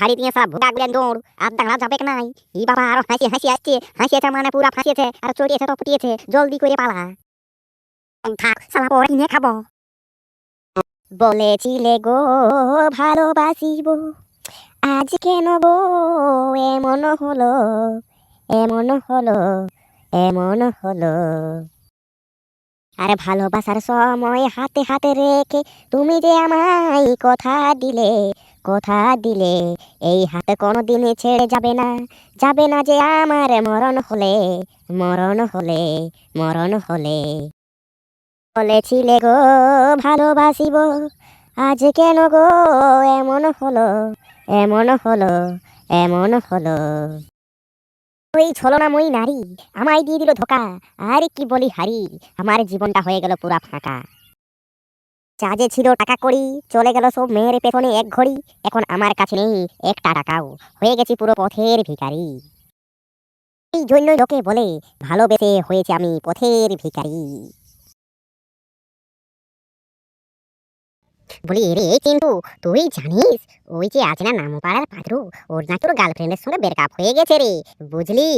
ছাড়ি দিয়ে সব গুলেন দৌড়। আর দাঁড়া যাবে নাই। ই বাবা হাসি হাসি আসছে। মানে পুরা ফাঁসিয়েছে। আর চড়িয়েছে তো ফুটিয়েছে। জলদি করে পালা। থাক কিনে খাব। বলেছিলে গো, ভালোবাসিব। আজ কেন গো? এমন হলো এমন হলো এমন হলো। আরে ভালোবাসার সময় হাতে হাতে রেখে তুমি যে আমায় কথা দিলে কথা দিলে, এই হাতে কোনো দিনই ছেড়ে যাবে না। যাবে না যে আমার মরণ হলে মরণ হলে মরণ হলে। বলেছিলে গো, ভালোবাসিব। আজ কেন গো, এমন হলো এমন হলো এমন হলো। ওই মই নারী, আমায় দিয়ে দিল ধোকা। আর কি বলি হারি, আমার জীবনটা হয়ে গেল পুরা ফাঁকা। চাজে ছিল টাকা করি চলে গেল সব মেয়ের পেছনে এক ঘড়ি। এখন আমার কাছে নেই একটা টাকাও। হয়ে গেছি পুরো পথের ভিখারি। এই জন্যই লোকে বলে, ভালোবেসে হয়েছে আমি পথের ভিখারি। বলি রে কিন্তু তুই জানিস, ওই যে আজ না নাম পাড়ার পাত্র, ওর না তোর গার্লফ্রেন্ডের সঙ্গে ব্রেকআপ হয়ে গেছে রে, বুঝলি?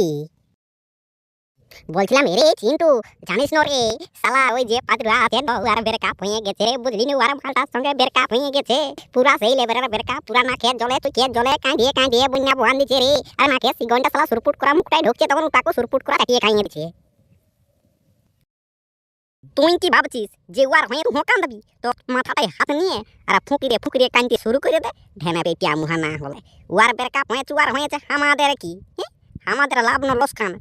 বলছিলাম রে চিন্তু জানিস না রে সালা ওই যে পাত্র আছে তো আর ব্রেকআপ হয়ে গেছে, বুঝলি না আর মালটার সঙ্গে ব্রেকআপ হয়ে গেছে। পুরা সেই লেভেলের ব্রেকআপ পুরা না খেয়ে জলে তুই খেয়ে জলে কাঁদিয়ে কাঁদিয়ে বন্যা বহান দিচ্ছে রে। আর না খেয়ে সিগনটা সালা সুরপুট করা মুখটাই ঢুকছে, তখন তাকে সুরপুট করা কাটিয়ে খাইয়ে দিচ্ছে। তুই কি ভাবছিস যে ওয়ার হয়ে তুই কাঁদবি তো মাথাটায় হাত নিয়ে আর ফুকিরে ফুকিরে কাঁদতে শুরু করে দে। ঢেমে পেটিয়া মুহা না হলে। ওয়ার ব্রেকআপ হয়েছে, ওয়ার হয়েছে, আমাদের কি? হ্যাঁ? আমাদের লাভ না লোসকান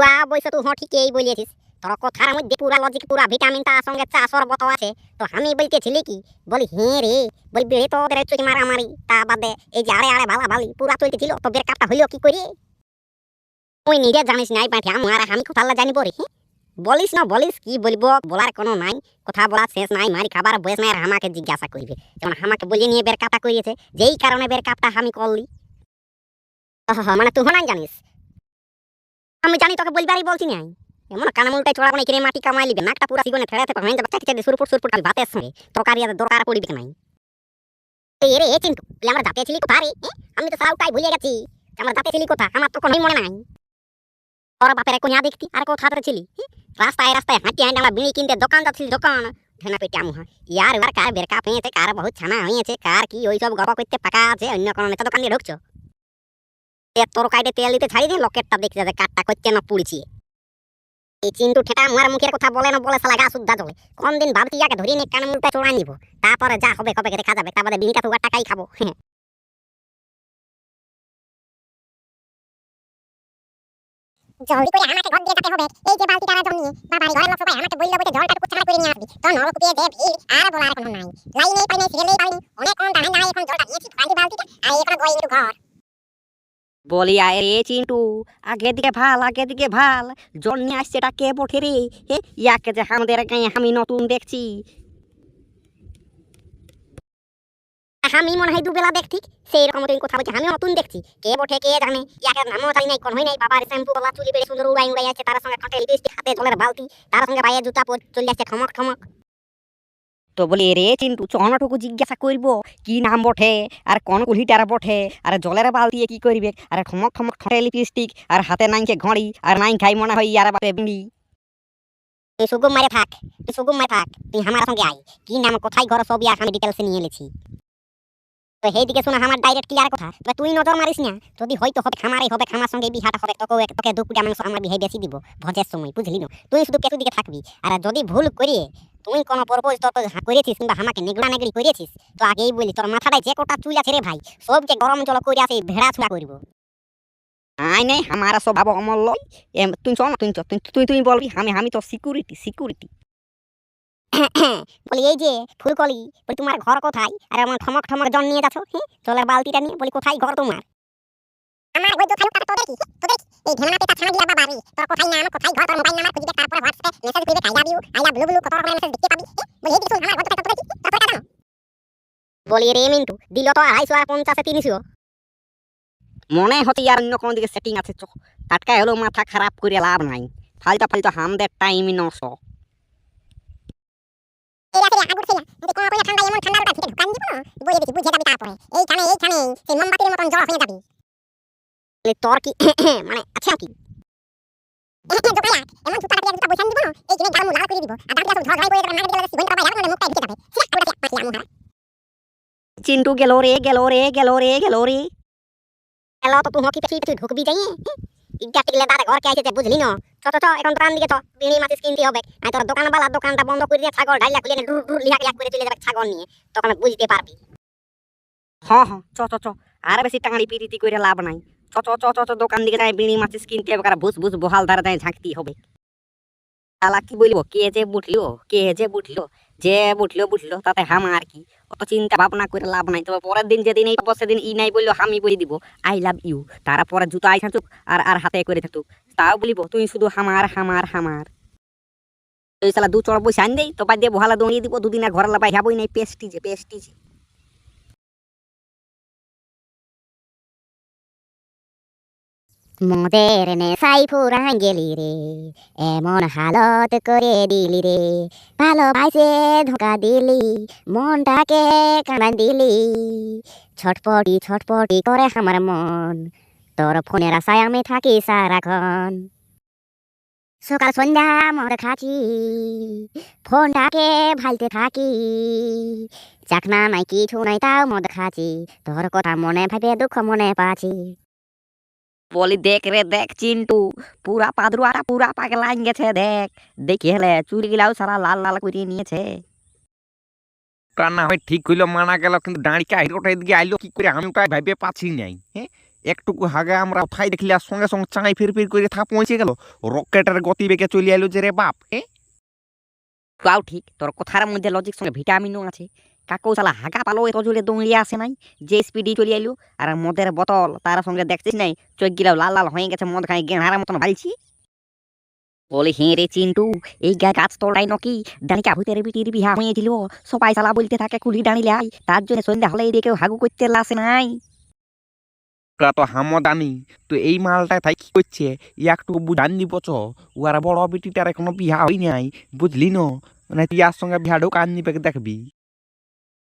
তো অবশ্য তুই হ্যাঁ ঠিকই বলেছিস তোর কথার মধ্যে পুরা লজিক পুরা ভিটামিন তার সঙ্গে চা সরবত আছে। তো আমি বলতেছিলি কি? বলি হ্যাঁ রে বলি বেড়ে তো ওদের চুরি মারামারি? তা বাদে এই যে আরে আরে ভালা ভালি পুরা চলতেছিল, তো ব্রেকআপটা হইল কি করে? তুই নিজে জানিস নাই পাঠি আমার আমি কোথাও জানিব রে? বলিস না, বলিস, কি বলব? বলার কোনো নাই, কথা বলার শেষ নাই, মারি খাবার বয়স নাই আর আমাকে জিজ্ঞাসা করবে। যেমন আমাকে বলে নিয়ে বের কাপটা করিয়েছে, যেই কারণে বের কাপটা আমি করলি। মানে তুই নাই জানিস? আমি জানি তোকে বলবারই বলছি নাই এমন কানামুলটাই চড়া কোনো কিনে মাটি কামাই লিবে, নাকটা পুরা সিগনে ঠেড়ে থেকে হয়ে যাবে চাটি চাটি সুরপুর সুরপুর খালি ভাতের সঙ্গে। তরকারি আর দরকার পড়িবে নাই এই রে চিন্তু তুই আমার দাঁতে ছিলি কোথা রে? আমি তো সাউটাই ভুলে গেছি। আমার দাঁতে ছিলি কোথা আমার তো কোনোই মনে নাই। তোর বাপের কোনিয়া দেখতি, আর কোথা ধরে ছিলি? রাস্তায় রাস্তায় হাঁটি হাঁটি আমরা বিড়ি কিনতে দোকান যাচ্ছিল দোকান। ধেনা পেটে আমুহা ইয়ার এবার কার বেরকা পেয়েছে, কার বহুত ছানা হয়েছে, কার কি ওই সব গপ করতে ফাঁকা আছে, অন্য কোনো নেতা দোকান দিয়ে ঢুকছো? তোর কাইটে তেল দিতে ছাড়ি দিয়ে লকেটটা দেখতে যে কাঠটা করছে না পুড়িছি। এই চিন্তু ঠেটা আমার মুখের কথা বলে না বলে সালা গা শুদ্ধা চলে কোন দিন ভাবছি ইয়াকে ধরিয়ে নিয়ে কান মুখটা চড়াই নিব। তারপরে যা হবে কবে দেখা যাবে, তারপরে বিড়িটা ফুগার টাকাই খাব? জলদি করে আমাকে ঘর দিয়ে যেতে হবে। এই যে বালতিটা আমার জমিয়ে বাবারি ঘরের লোক সবাই আমাকে বলল বলে জলটা কুচালা করে নিয়ে আসবি? তো নলকূপে যে ভিড়, আর বলার কোনো নাই। লাইনেই পাইনি সিলেই পাইনি অনেক কোন দাঁড়াই নাই এখন জলটা দিয়েছি বালতিটা, আর এখন গই ঘর। বলি আয় রে চিন্টু, আগে দিকে ভালো, আগে দিকে ভালো, জল নিয়ে আসছে এটা কে বঠে রে হে, ইয়াকে যে আমাদের গায়ে আমি নতুন দেখছি। আমি মনে হয় দুবেলা দেখছি সেই রকম তুমি কথা বলছি আমি নতুন দেখছি। কে বঠে কে জানে? ইয়াকে নামও জানি নাই কোন হয় নাই। বাবার শ্যাম্পু, গলা, চুলি বেড়ে সুন্দর উড়াই উড়াই আছে, তার সঙ্গে কাঁটে লিপস্টিক হাতে জলের বালতি, তার সঙ্গে বাইরে জুতা পরে চলে আসছে খমক খমক বলি রে চিন্টু, চনটুকু জিজ্ঞাসা করব কি নাম বটে? আর কোন কুলিটার বটে? আর জলের বালতি কি করবে আর ঠমক ঠমক ঠে লিপস্টিক, আর হাতে নাইকে ঘড়ি, আর নাই খাই মনে হয় ইয়ার বাপে বিড়ি। তুই সুগুম মারে থাক তুই সুগুম মারে থাক, তুই আমার সঙ্গে আয়। কি নাম, কোথায় ঘর সব ইয়াক আমি ডিটেলসে নিয়ে এলেছি তো সেই দিকে শোনা আমার ডাইরেক্ট ক্লিয়ার কথা তবে তুই নজর মারিস না। যদি হয়তো হবে খামারে, হবে খামার সঙ্গে বিহাটা হবে তোকে তোকে দু কুটা মাংস আমার বিহে বেশি দিব, ভোজের সময়, বুঝলি না? তুই শুধু কেতু দিকে থাকবি। আর যদি ভুল করিয়ে তুই কোনো পরপোজ তোর তো করেছিস কিংবা আমাকে নেগড়া নেগড়ি করেছিস তো আগেই বলি তোর মাথাটায় যে কোটা চুল আছে রে ভাই সবকে গরম জল করে আসে ভেড়া ছুড়া করব আই নাই আমার স্বভাব অমল লয় তুই চল না, তুই চল, তুই তুই তুই বলবি আমি আমি তো সিকিউরিটি সিকিউরিটি বলি এই যে ফুলকলি বলি তোমার ঘর কোথায়? আর আমার ঠমক ঠমক জন নিয়ে যাচ্ছ হ্যাঁ জলের বালতিটা নিয়ে বলি কোথায় ঘর তোমার? আমার ওই দোকান তোদের কি? তোদের? এই ছানা দিলা বাবারি তোর কোথায় নাম, কোথায় ঘর, তোর মোবাইল নাম্বার তারপরে হোয়াটসঅ্যাপে message I love you I love blue blue কত রকমের মেসেজ দেখতে পাবি? বলি, এই আমার বলি রে মিন্টু, দিল তো আড়াইশো আর মনে হচ্ছে ইয়ার অন্য কোনো দিকে সেটিং আছে চ টাটকা হলো মাথা খারাপ করে লাভ নাই। ফালতা ফালতা হামদের টাইম কোনো ঠান্ডা, এমন ঠান্ডা ভিতরে ঢুকান দিব? না বলে বুঝে যাবি তারপরে। এইখানে এইখানে সেই মোমবাতির মতন হয়ে বলে, তোর কি মানে আচ্ছা কি? এমন মুহারা চিন্টু গেল রে গেল রে গেল রে গেল রে। এলো তো তুই ঢুকবি যাই বুঝলি এখন দোকান দিকে চ। বিড়ি মাছ কিনতে হবে। আই তোর দোকান বালা দোকানটা বন্ধ করে দিয়ে ছাগল ঢাইলা খুলে ছাগল নিয়ে। তখন বুঝতে পারবি। হ্যাঁ হ্যাঁ চ চ চ। আর বেশি টাঙাড়ি পিরিতি করে লাভ নাই। চ চ চ চ দোকান দিকে যাই বিড়ি মাছিস কিনতে হবে আর ভুস ভুস বহাল ধারে যাই ঝাঁকতে হবে আলা কি বলব কে যে বুঝলো কে যে বুঝলো যে বুঝলো বুঝলো তাতে হাম আর কি অত চিন্তা ভাবনা করে লাভ নাই তবে পরের দিন যেদিন এই পাবো সেদিন ই নাই বলল আমি বলে দিব আই লাভ ইউ তারা পরে জুতো আই থাকুক আর আর হাতে করে থাকুক তাও বলিব তুই শুধু হামার হামার হামার তুই সালা দু চড় বসে আন দেই তো বাদ দিয়ে বহালা দৌড়িয়ে দিব দুদিন আর ঘরে লাভাই হবই নাই পেস্টিজে পেস্টিজে মদের নেশাই ফুরান গেলি রে এমন হালত করে দিলি রে ভালোবাসে ধোকা দিলি, মনটাকে কানা দিলি। ছটপটি ছটপটি করে আমার মন, তোর ফোনের আশায় আমি থাকি সারাক্ষণ। সকাল সন্ধ্যা মদ খাচ্ছি, ফোনটাকে ভালতে থাকি। চাকনা নাই, কিছু নাই, তাও মদ খাচ্ছি, তোর কথা মনে ভাবে দুঃখ মনে পাচ্ছি। বলি দেখ রে দেখ চিন্টু পুরা পাদরুয়াটা পুরা পাকে পাগলাইন গেছে দেখ। দেখি হেলে চুরি গিলাও সারা লাল লাল করে নিয়েছে। তা না হয় ঠিক হইল মানা গেল কিন্তু দাঁড়িয়ে হিরোটা এদিকে আইলো কি করে আমি তাই ভাইবে পাচ্ছি নাই হ্যাঁ? একটুকু হাগে আমরা কোথায় দেখলি আর সঙ্গে সঙ্গে চাঁই ফির ফির করে থা পৌঁছে গেল রকেটের গতি বেগে চলে আইলো যে রে বাপ হ্যাঁ? তাও ঠিক তোর কথার মধ্যে লজিক সঙ্গে ভিটামিনও আছে। কাকু সালা হাগা পালো, এত জোরে দৌড়িয়ে আসে নাই। যে স্পিডি চলে আইলো, আর মদের বোতল, তার সঙ্গে দেখছিস নাই, চোখ গিলাও লাল লাল হয়ে গেছে, মদ খাই গেঁড়ার মতন ভালছি। বলে হে রে চিন্টু, এই গা গাছ তোলাই নকি? দাঁড়িকা ভূতের বিটির বিহা হয়েছিল সবাই সালা বলতে থাকে, কুলি দাঁড়িলে আই তার জন্য সন্ধ্যা হলে এই কেউ হাগু করতে লাসে নাই। তো হামদানি তো এই মালটায় তাই কি করছে? একটু বুঝান দিব চ ওরা বড় বেটিটার এখনও বিহা হই নাই, বুঝলি ন? মানে তুই আর সঙ্গে বিহা ঢোক আননি পেকে দেখবি।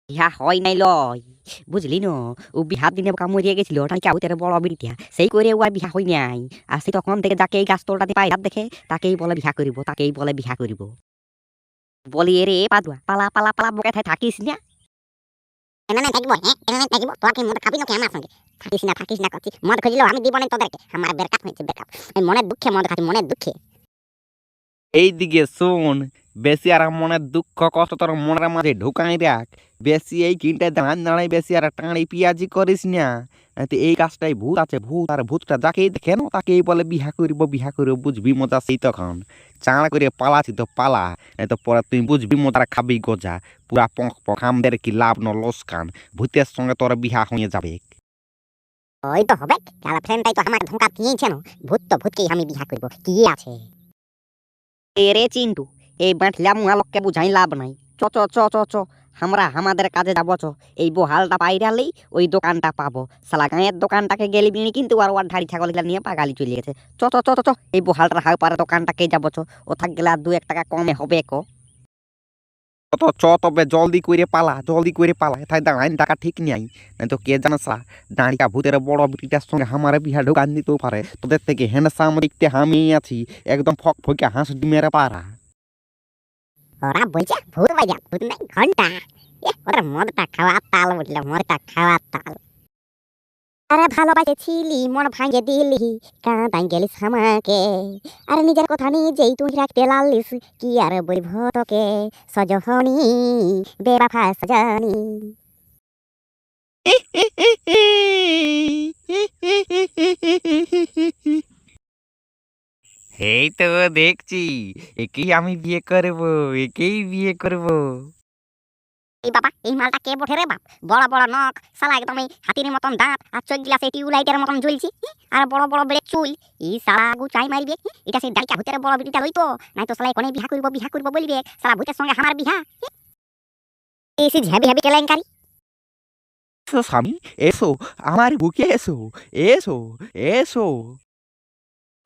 বিহা হয় নাই লয়। বুঝলি ন? ও বিহার দিনে কামড়িয়ে গেছিল টাইকা ভূতের বড় বিটিয়া সেই করে ও আর বিহা হই নাই। আর সেই তখন থেকে যাকে এই গাছ তোলটাতে পাই হাত দেখে তাকেই বলে বিহা করিব তাকেই বলে বিহা করিব বলি এ রে পাদুয়া পালা পালা পালা বকে থাকিস না? এমন থাকিব হ্যাঁ এমন থাকিব? তোর কি মদ খাবি নাকি আমার সঙ্গে? থাকিস না থাকিস না করছি মদ খুঁজলেও আমি দিব না তোদেরকে আমার বেরকাপ হয়েছে বেরকাপ মনের দুঃখে মদ খাচ্ছি মনের দুঃখে। এই দিকে শোন বেশি আর মনের দুঃখ কষ্ট তোর মনের মাঝে ঢুকাই রাখ বেশি এই কিনটা ধান দাঁড়াই বেশি আর টাঁড়ি পিয়াজি করিস না। তো এই কাজটাই ভূত আছে ভূত আর ভূতটা যাকেই দেখে না তাকেই বলে বিহা করিব বিহা করিব বুঝবি মজা সেই তখন। চাঁড়া করে পালাছি তো পালা নাই তো পরে তুই বুঝবি মজা খাবি গজা। পুরা পঁক পঁক আমাদের কি লাভ ন লোসকান ভূতের সঙ্গে তোর বিহা হয়ে যাবে। ওই তো হবে গার্লফ্রেন্ডটাই তো আমার ধোকা দিয়েছে না। ভূত তো ভূতকেই আমি বিয়া করব কি আছে? এ রে চিন্টু এই বাঁটলা মুহালককে বুঝাই লাভ নাই। চ চ চ চ চ। আমরা আমাদের কাজে যাব চ। এই বহালটা পাইরালেই ওই দোকানটা পাবো। সালা গাঁয়ের দোকানটাকে গেলি বিনি কিন্তু আর ওর ঢাড়ি ছাগল নিয়ে পাগালি চলে গেছে। চ চ চ চ এই বহালটার হাউ পারে দোকানটাকে যাব চ? ও থাক গেলে আর দু এক টাকা কমে হবে কো। তো চ তবে জলদি করে পালা, জলদি করে পালা। তাই দাঁড়াইন, টাকা ঠিক নাই। নাই তো কে জানে সা দাঁড়িয়া ভূতের বড় বিটিটার সঙ্গে আমার বিহা ঢোকান দিতেও পারে। তোদের থেকে হ্যান্ডসাম দেখতে আমি আছি। একদম ফক ফকে হাঁস ডিমের পারা ওরা বলছে, ভূত বাজা ভূত নাই, ঘণ্টা। এ ওরা মদটা খাওয়া তাল বললে মদটা খাওয়া তাল। আরে ভালোবাসেছিলি, মন ভাঙে দিলি কাঁদাই গেলিস আমাকে। আর নিজের কথা নিজেই তুই রাখতে লালিস, কি আর বলব তোকে? সজহনি বেবাফা সজনি। এই তো দেখছি একেই আমি বিয়ে করব একেই বিয়ে করব। এই বাবা এই মালটা কে বঠে রে বাপ? বড় বড় নখ সালা একদম এই হাতির মতন দাঁত আর চোখ গিলাস এই টিউলাইটের মতন জ্বলছি আর বড় বড় বেড়ে চুল এই সালা গু চাই মারিবে এটা সেই ডাইকা ভূতের বড় বিটিটা লইতো নাই তো সালা কোনে বিহা করব বিহা করব বলবে সালা ভূতের সঙ্গে আমার বিহা। এই সে ঝ্যাবি হ্যাবি কেলেঙ্কারি। স্বামী এসো আমার বুকে এসো এসো এসো।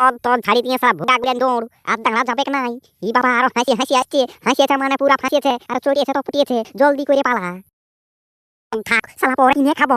তোর তোর ঝাড়ি দিয়ে সব ডাকলেন দৌড়। আর দাঁড়া যাবে নাই? ই বাবা, আরও হাসি হাসি আসছে। হাসিয়েছে মানে পুরা ফাঁসিয়েছে, আর চড়িয়েছে তো ফুটিয়েছে। জলদি করে পালা। থাক সালা পরে কিনে খাব।